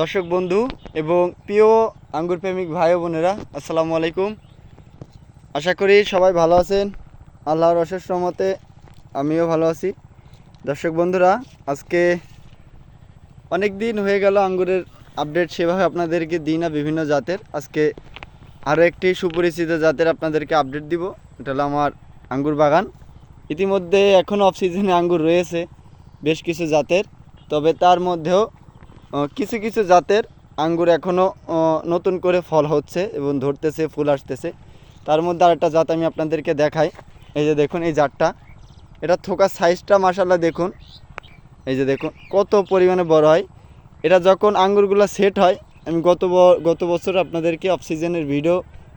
দর্শক বন্ধু এবং প্রিয় আঙ্গুর প্রেমিক ভাই বোনেরা, আসসালামু আলাইকুম। আশা করি সবাই ভালো আছেন। আল্লাহর অশেষ রহমতে আমিও ভালো আছি। দর্শক বন্ধুরা, আজকে অনেক দিন হয়ে গেল আঙ্গুরের আপডেট সেভাবে আপনাদেরকে দিই না বিভিন্ন জাতের। আজকে আরও একটি সুপরিচিত জাতের আপনাদেরকে আপডেট দিব। এটা হলো আমার আঙ্গুর বাগান। ইতিমধ্যে এখন অফ সিজনে আঙ্গুর রয়েছে বেশ কিছু জাতের, তবে তার মধ্যেও কিছু কিছু জাতের আঙ্গুর এখনও নতুন করে ফল হচ্ছে এবং ধরতেছে, ফুল আসতেছে। তার মধ্যে আরেকটা জাত আমি আপনাদেরকে দেখাই। এই যে দেখুন, এই জাতটা। এটা থোকার সাইজটা মাসাল্লাহ দেখুন। এই যে দেখুন, কত পরিমাণে বড় হয়। এটা যখন আঙ্গুরগুলো সেট হয়, আমি গত গত বছর আপনাদেরকে অক্সিজেনের ভিডিও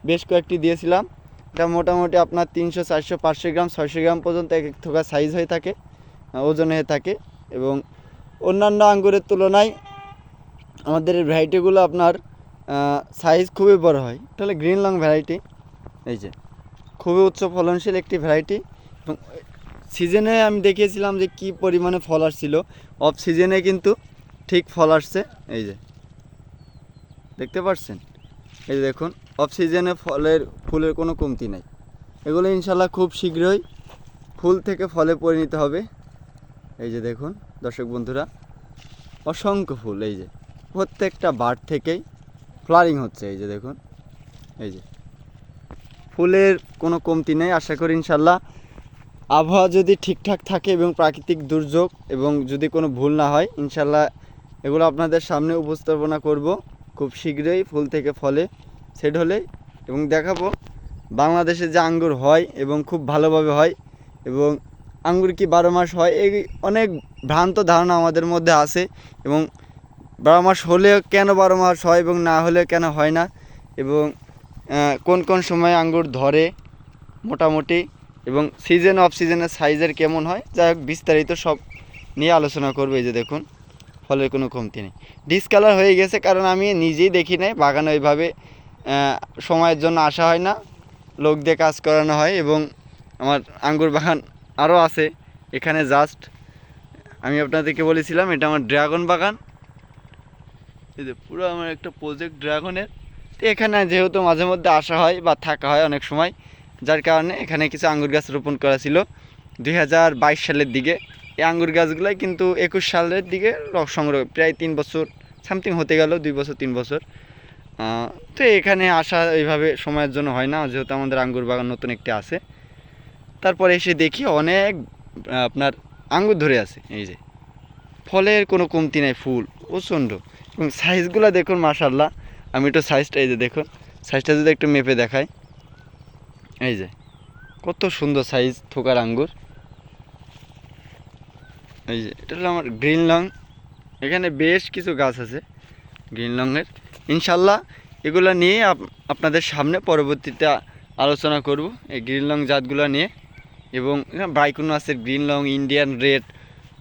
বেশ কয়েকটি দিয়েছিলাম। এটা মোটামুটি আপনার তিনশো, চারশো, পাঁচশো গ্রাম, ছয়শো গ্রাম পর্যন্ত এক এক থোকা সাইজ হয়ে থাকে ওজন হয়ে থাকে এবং অন্যান্য আঙ্গুরের তুলনায় আমাদের এই ভ্যারাইটিগুলো আপনার সাইজ খুবই বড় হয়। তাহলে গ্রিন লং ভ্যারাইটি এই যে, খুবই উচ্চ ফলনশীল একটি ভ্যারাইটি এবং সিজনে আমি দেখিয়েছিলাম যে কি পরিমাণে ফল আসছিল। অফ সিজনে কিন্তু ঠিক ফল আসছে। এই যে, দেখতে পাচ্ছেন এই যে দেখুন অফ সিজনে ফলের, ফুলের কোনো কমতি নাই। এগুলো ইনশাল্লাহ খুব শীঘ্রই ফুল থেকে ফলে পরিণত হবে। এই যে দেখুন, দর্শক বন্ধুরা, অসংখ্য ফুল। এই যে প্রত্যেকটা বার থেকেই ফ্লারিং হচ্ছে, এই যে দেখুন, এই যে। ফুলের কোনো কমতি নেই, আশা করি ইনশাল্লাহ। আবহাওয়া যদি ঠিকঠাক থাকে এবং প্রাকৃতিক দুর্যোগ এবং যদি কোনো ভুল না হয়, ইনশাল্লাহ এগুলো আপনাদের সামনে উপস্থাপনা করব। খুব শীঘ্রই ফুল থেকে ফলে সেট হলে এবং দেখাবো বাংলাদেশে যে আঙ্গুর হয় এবং খুব ভালোভাবে হয় এবং আঙ্গুর কি বারো মাস হয়, এই অনেক ভ্রান্ত ধারণা আমাদের মধ্যে আছে এবং বারো মাস হলেও কেন বারো মাস হয় এবং না হলে কেন হয় না? এবং কোন কোন সময় আঙ্গুর ধরে মোটামুটি? এবং সিজন অফ সিজনের সাইজের কেমন হয়? যাই হোক, বিস্তারিত সব নিয়ে আলোচনা করব এই যে দেখুন, ফলের কোনো কমতি নেই। ডিসকালার হয়ে গেছে কারণ আমি নিজেই দেখি নাই, বাগানে ওইভাবে সময়ের জন্য আসা হয় না, লোক দিয়ে কাজ করানো হয় এবং আমার আঙ্গুর বাগান আরও আছে, এখানে জাস্ট আমি আপনাদেরকে বলেছিলাম, এটা আমার ড্রাগন বাগান। এই যে পুরো আমার একটা প্রজেক্ট ড্রাগনের তো এখানে যেহেতু মাঝে মধ্যে আসা হয় বা থাকা হয় অনেক সময়, যার কারণে এখানে কিছু আঙ্গুর গাছ রোপণ করা ছিল। দুই হাজার বাইশ সালের দিকে। এই আঙ্গুর গাছগুলাই কিন্তু একুশ সালের দিকে সংগ্রহ প্রায় তিন বছর, সামথিং হতে গেল, দুই বছর, তিন বছর। তো এখানে আসা এইভাবে সময়ের জন্য হয় না, যেহেতু আমাদের আঙ্গুর বাগান নতুন একটি আছে। তারপরে এসে দেখি অনেক আপনার আঙ্গুর ধরে আছে, এই যে। ফলের কোনো কমতি নাই, ফুল, প্রচণ্ড। এবং সাইজগুলো দেখুন মাশাল্লাহ আমি একটু সাইজটা এই যে দেখুন সাইজটা যদি একটু মেপে দেখাই। এই যে, কত সুন্দর সাইজ থোকার আঙ্গুর। এই যে, এটা হলো আমার গ্রিন লং এখানে বেশ কিছু গাছ আছে গ্রিন লংয়ের ইনশাল্লাহ এগুলো নিয়ে আপ- আপনাদের সামনে পরবর্তীতে আলোচনা করব, এই গ্রিন লং জাতগুলো নিয়ে। এবং বাইকুনো আছে green long Indian red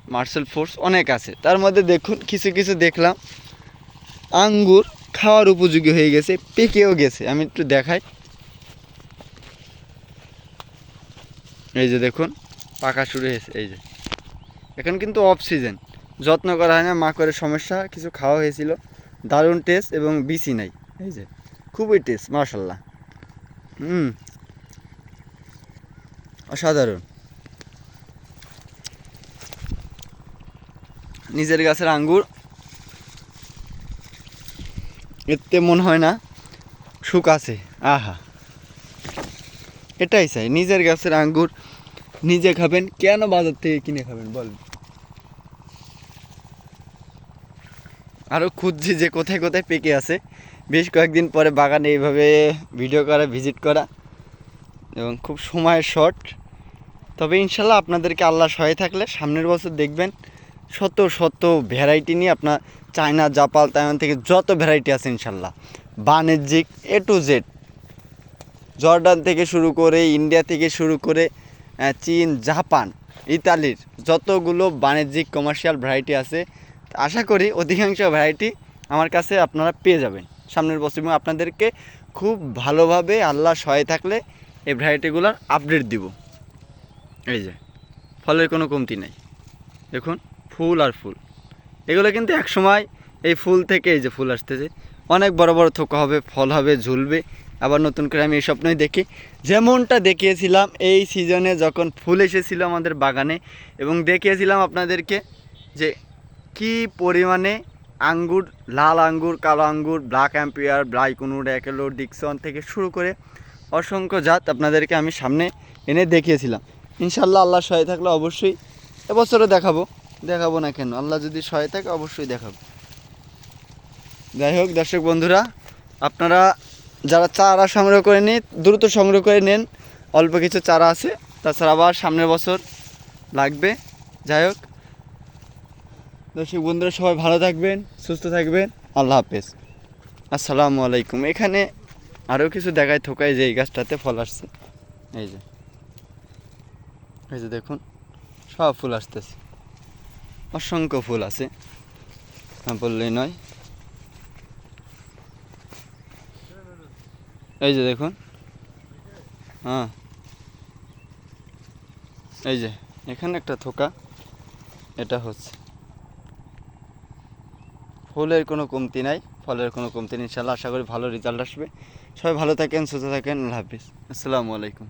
marshal force অনেক আছে। তার মধ্যে দেখুন, কিছু কিছু দেখলাম। আঙ্গুর খাওয়ার উপযোগী হয়ে গেছে, পেকেও গেছে। আমি একটু দেখাই। এই যে দেখুন, পাকা শুরু হয়েছে, এই যে। এখন কিন্তু অফ সিজন যত্ন করা হয় না, মা করে সমস্যা, কিছু খাওয়া হয়েছিল। দারুণ টেস্ট এবং বিসি নাই, এই যে। খুবই টেস্ট মার্শাল্লাহ হুম। অসাধারণ। নিজের গাছের আঙ্গুর এতে মনে হয় না সুখ আছে। আহা। এটাই চাই, নিজের গাছের আঙ্গুর নিজে খাবেন, কেন বাজার থেকে কিনে খাবেন বলেন আরও খুঁজছি যে কোথায় কোথায় পেকে আছে। বেশ কয়েকদিন পরে বাগানে এইভাবে ভিডিও করা, ভিজিট করা এবং খুব সময় শর্ট। তবে ইনশাল্লাহ আপনাদেরকে আল্লাহ সহায় থাকলে সামনের বছর দেখবেন শত শত ভ্যারাইটি নিয়ে আপনার চায়না, জাপাল, তাইওয়ান থেকে যত ভ্যারাইটি আছে ইনশাল্লাহ। বাণিজ্যিক এ টু জেড জর্ডান থেকে শুরু করে ইন্ডিয়া থেকে শুরু করে চীন, জাপান, ইতালির যতগুলো বাণিজ্যিক কমার্শিয়াল ভ্যারাইটি আছে, আশা করি অধিকাংশ ভ্যারাইটি আমার কাছে আপনারা পেয়ে যাবেন। সামনের বছর আপনাদেরকে খুব ভালোভাবে আল্লাহ সহায় থাকলে এই ভ্যারাইটিগুলোর আপডেট দিব। এই যে, ফলের কোনো কমতি নেই। দেখুন, ফুল আর ফুল। এগুলো কিন্তু এক সময় এই ফুল থেকে এই যে ফুল আসতেছে। অনেক বড় বড় থোকা হবে, ফল হবে, ঝুলবে। আবার নতুন করে আমি এই স্বপ্নই দেখি। যেমনটা দেখিয়েছিলাম এই সিজনে যখন ফুল এসেছিল আমাদের বাগানে এবং দেখিয়েছিলাম আপনাদেরকে যে কি পরিমাণে আঙ্গুর, লাল আঙ্গুর, কালো আঙ্গুর ব্ল্যাক অ্যাম্পিয়ার ব্রাইকুনুর একেলো ডিকসন থেকে শুরু করে অসংখ্য জাত আপনাদেরকে আমি সামনে এনে দেখিয়েছিলাম। ইনশাল্লাহ আল্লাহ সহায় থাকলে অবশ্যই এবছরও দেখাবো। দেখাবো না কেন? আল্লাহ যদি সহায় থাকে, অবশ্যই দেখাবো। যাই হোক, দর্শক বন্ধুরা, আপনারা যারা চারা সংগ্রহ করে নিন, দ্রুত সংগ্রহ করে নেন, অল্প কিছু চারা আছে, তাছাড়া আবার সামনের বছর লাগবে। যাই হোক, দর্শক বন্ধুরা, সবাই ভালো থাকবেন, সুস্থ থাকবেন, আল্লাহ হাফেজ। আসসালামু আলাইকুম। এখানে আরও কিছু দেখায় থোকায় যে এই গাছটাতে ফল আসছে। এই যে এই যে দেখুন, সব ফুল আসতেছে। অসংখ্য ফুল আছে। বললেই নয়। এই যে দেখুন। হ্যাঁ। এই যে, এখানে একটা থোকা। এটা হচ্ছে। ফুলের কোনো কমতি নাই, ফলের কোনো কমতি নেই। ইনশাল্লাহ আশা করি ভালো রেজাল্ট আসবে। সবাই ভালো থাকেন, সুস্থ থাকেন। আল্লাহ হাফিজ। আসসালামু আলাইকুম।